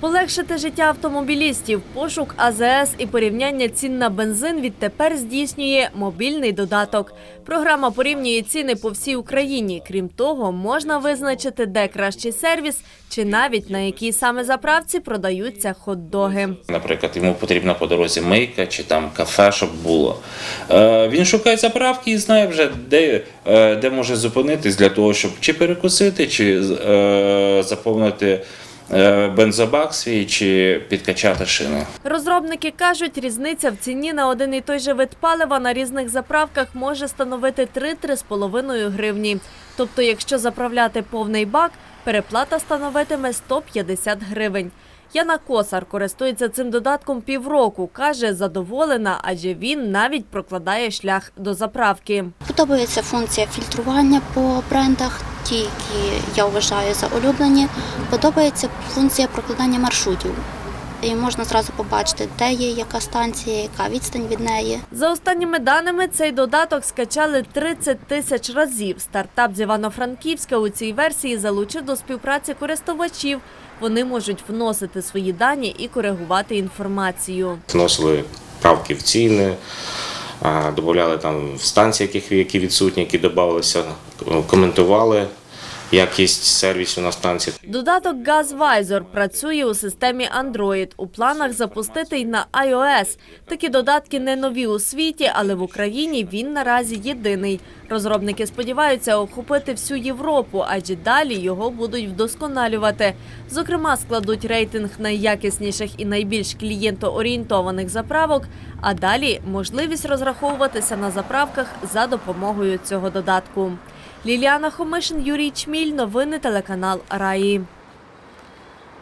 Полегшити життя автомобілістів, пошук АЗС і порівняння цін на бензин відтепер здійснює мобільний додаток. Програма порівнює ціни по всій Україні. Крім того, можна визначити, де кращий сервіс чи навіть на якій саме заправці продаються хот-доги. Наприклад, йому потрібна по дорозі мийка чи там кафе, щоб було. Е, він шукає заправки і знає вже, де, е, де може зупинитись для того, щоб чи перекусити, чи е, заповнити бензобак свій, чи підкачати шини. Розробники кажуть, різниця в ціні на один і той же вид палива на різних заправках може становити 3-3,5 гривні. Тобто, якщо заправляти повний бак, переплата становитиме 150 гривень. Яна Косар користується цим додатком півроку. Каже, задоволена, адже він навіть прокладає шлях до заправки. Подобається функція фільтрування по брендах, ті, які я вважаю за улюблені. Подобається функція прокладання маршрутів. І можна зразу побачити, де є яка станція, яка відстань від неї. За останніми даними, цей додаток скачали 30 тисяч разів. Стартап з Івано-Франківська у цій версії залучив до співпраці користувачів. Вони можуть вносити свої дані і коригувати інформацію. вносили правки в ціни, а, додавали там в станції, яких які відсутні, які додавалися, коментували якість сервісу на станції. Додаток GasVisor працює у системі Android. У планах запустити й на iOS. Такі додатки не нові у світі, але в Україні він наразі єдиний. Розробники сподіваються охопити всю Європу, адже далі його будуть вдосконалювати. Зокрема, складуть рейтинг найякісніших і найбільш клієнтоорієнтованих заправок, а далі можливість розраховуватися на заправках за допомогою цього додатку. Ліліана Хомишин, Юрій Чміль. Новини телеканал Раї.